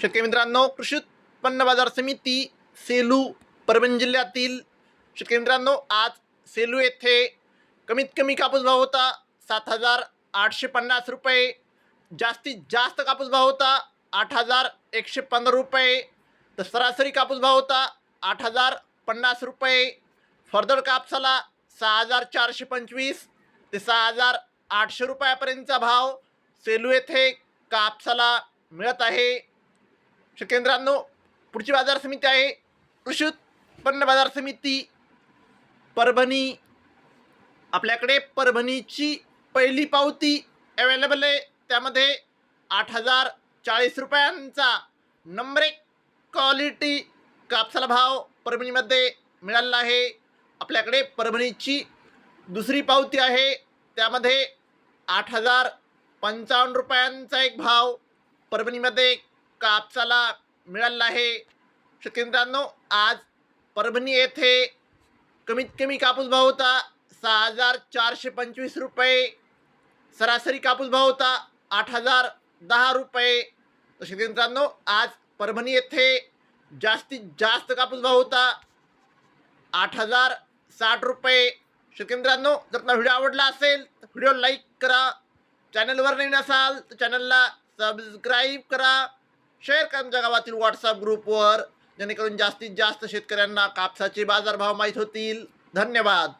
शेतकरी मित्रांनो कृषी उत्पन्न बाजार समिती सेलू परभणी जिल्ह्यातील शेतकरी मित्रांनो आज सेलू येथे कमीत कमी कापूस भाव होता सात हजार आठशे पन्नास रुपये जास्तीत जास्त कापूस भाव होता आठ हजार एकशे पंधरा रुपये तर सरासरी कापूस भाव होता आठ हजार पन्नास रुपये फर्दर कापसाला सहा हजार चारशे पंचवीस ते सहा हजार आठशे रुपयापर्यंतचा भाव सेलू येथे कापसाला मिळत आहे. शेतकऱ्यांनो पुढची बाजार समिती आहे कृषी उत्पन्न बाजार समिती परभणी आपल्याकडे परभणीची पहिली पावती अवेलेबल आहे त्यामध्ये आठ हजार चाळीस रुपयांचा नंबर एक क्वालिटी कापसाला भाव परभणीमध्ये मिळालेला आहे आपल्याकडे परभणीची दुसरी पावती आहे त्यामध्ये आठ हजार पंचावन्न रुपयांचा एक भाव परभणीमध्ये कापसाला मिळाला आहे. शेतकरी आज परभणी येथे कमीत कमी कापूस भाव होता सहा हजार चारशे पंचवीस रुपये सरासरी कापूस भाव होता आठ हजार दहा रुपये. तर शेतकरी आज परभणी येथे जास्तीत जास्त कापूस भाव होता आठ हजार साठ रुपये. शेतकरी जर तुम्हाला व्हिडिओ आवडला असेल तर व्हिडिओ लाईक करा. चॅनलवर नवीन असाल तर चॅनलला सबस्क्राईब करा. शेअर करा तुमच्या गावातील व्हॉट्सअप ग्रुपवर जेणेकरून जास्तीत जास्त शेतकऱ्यांना कापसाचे बाजारभाव माहीत होतील. धन्यवाद.